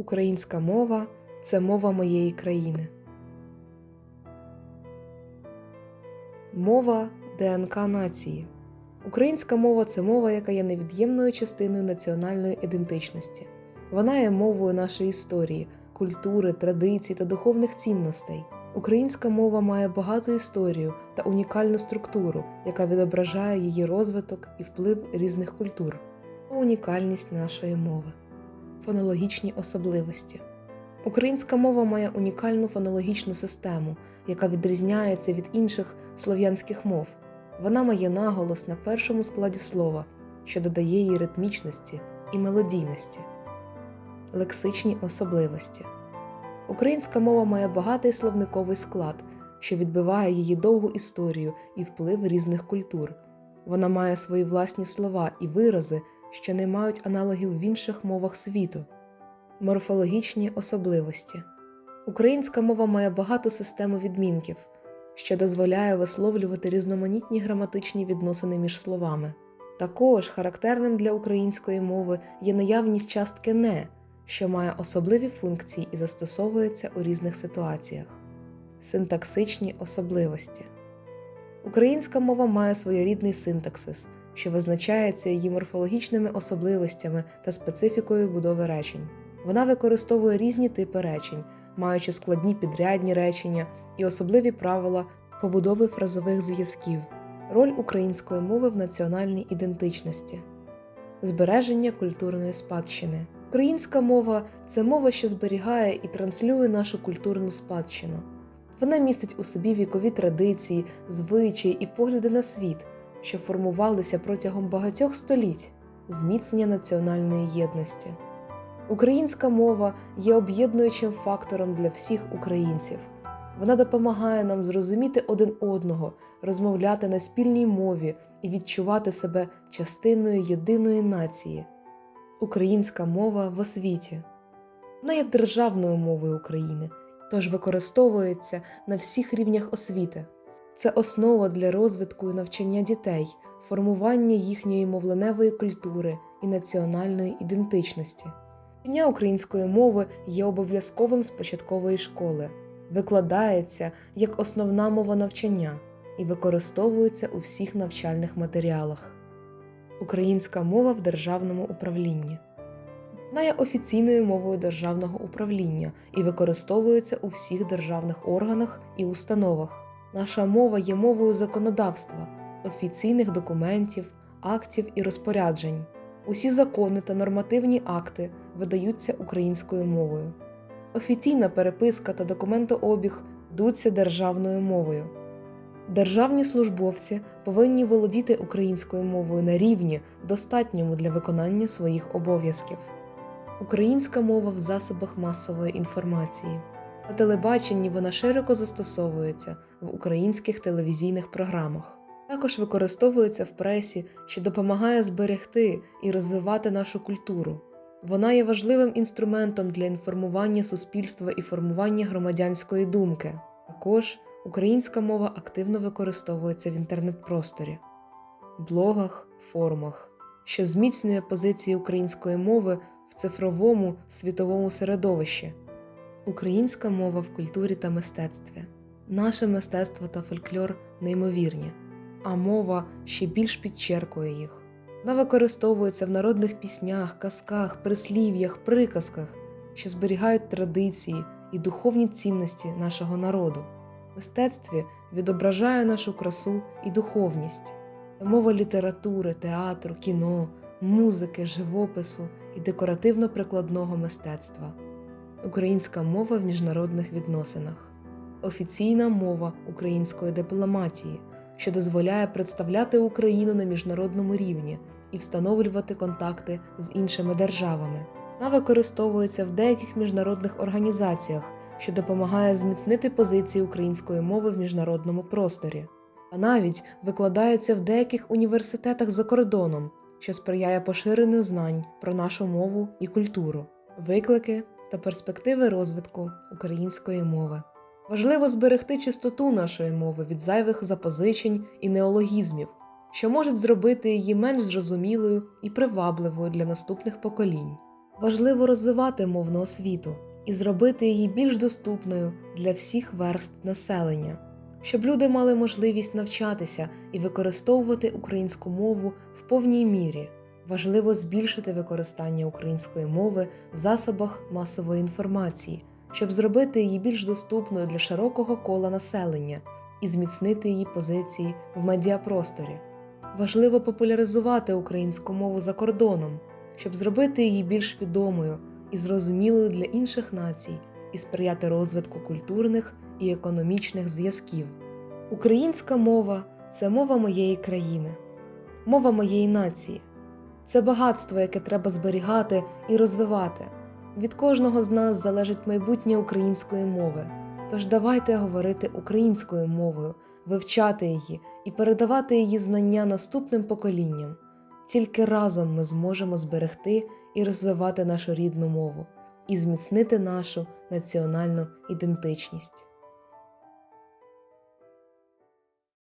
Українська мова це мова моєї країни. Мова ДНК нації. Українська мова це мова, яка є невід'ємною частиною національної ідентичності. Вона є мовою нашої історії, культури, традицій та духовних цінностей. Українська мова має багату історію та унікальну структуру, яка відображає її розвиток і вплив різних культур. Унікальність нашої мови. Фонологічні особливості. Українська мова має унікальну фонологічну систему, яка відрізняється від інших слов'янських мов. Вона має наголос на першому складі слова, що додає їй ритмічності і мелодійності. Лексичні особливості. Українська мова має багатий словниковий склад, що відбиває її довгу історію і вплив різних культур. Вона має свої власні слова і вирази, що не мають аналогів в інших мовах світу. Морфологічні особливості. Українська мова має багату систему відмінків, що дозволяє висловлювати різноманітні граматичні відносини між словами. Також характерним для української мови є наявність частки не, що має особливі функції і застосовується у різних ситуаціях. Синтаксичні особливості. Українська мова має своєрідний синтаксис, що визначається її морфологічними особливостями та специфікою будови речень. Вона використовує різні типи речень, маючи складні підрядні речення і особливі правила побудови фразових зв'язків, роль української мови в національній ідентичності, збереження культурної спадщини. Українська мова це мова, що зберігає і транслює нашу культурну спадщину. Вона містить у собі вікові традиції, звичаї і погляди на світ, що формувалися протягом багатьох століть, зміцнення національної єдності. Українська мова є об'єднуючим фактором для всіх українців. Вона допомагає нам зрозуміти один одного, розмовляти на спільній мові і відчувати себе частиною єдиної нації. Українська мова в освіті. Вона є державною мовою України, тож використовується на всіх рівнях освіти. Це основа для розвитку і навчання дітей, формування їхньої мовленевої культури і національної ідентичності. Знання української мови є обов'язковим з початкової школи, викладається як основна мова навчання і використовується у всіх навчальних матеріалах. Українська мова в державному управлінні. Вона є офіційною мовою державного управління і використовується у всіх державних органах і установах. Наша мова є мовою законодавства, офіційних документів, актів і розпоряджень. Усі закони та нормативні акти видаються українською мовою. Офіційна переписка та документообіг йдуться державною мовою. Державні службовці повинні володіти українською мовою на рівні, достатньому для виконання своїх обов'язків. Українська мова в засобах масової інформації. На телебаченні вона широко застосовується в українських телевізійних програмах. Також використовується в пресі, що допомагає зберегти і розвивати нашу культуру. Вона є важливим інструментом для інформування суспільства і формування громадянської думки. Також українська мова активно використовується в інтернет-просторі, блогах, форумах, що зміцнює позиції української мови в цифровому світовому середовищі. Українська мова в культурі та мистецтві. Наше мистецтво та фольклор неймовірні, а мова ще більш підчеркує їх. Вона використовується в народних піснях, казках, прислів'ях, приказках, що зберігають традиції і духовні цінності нашого народу. Мистецтві відображає нашу красу і духовність, мова літератури, театру, кіно, музики, живопису і декоративно-прикладного мистецтва. Українська мова в міжнародних відносинах, офіційна мова української дипломатії, що дозволяє представляти Україну на міжнародному рівні і встановлювати контакти з іншими державами. Вона використовується в деяких міжнародних організаціях, що допомагає зміцнити позиції української мови в міжнародному просторі, а навіть викладається в деяких університетах за кордоном, що сприяє поширенню знань про нашу мову і культуру, виклики та перспективи розвитку української мови. Важливо зберегти чистоту нашої мови від зайвих запозичень і неологізмів, що можуть зробити її менш зрозумілою і привабливою для наступних поколінь. Важливо розвивати мовну освіту і зробити її більш доступною для всіх верств населення, щоб люди мали можливість навчатися і використовувати українську мову в повній мірі. Важливо збільшити використання української мови в засобах масової інформації, щоб зробити її більш доступною для широкого кола населення і зміцнити її позиції в медіапросторі. Важливо популяризувати українську мову за кордоном, щоб зробити її більш відомою і зрозумілою для інших націй і сприяти розвитку культурних і економічних зв'язків. Українська мова це мова моєї країни, мова моєї нації. Це багатство, яке треба зберігати і розвивати. Від кожного з нас залежить майбутнє української мови. Тож давайте говорити українською мовою, вивчати її і передавати її знання наступним поколінням. Тільки разом ми зможемо зберегти і розвивати нашу рідну мову і зміцнити нашу національну ідентичність.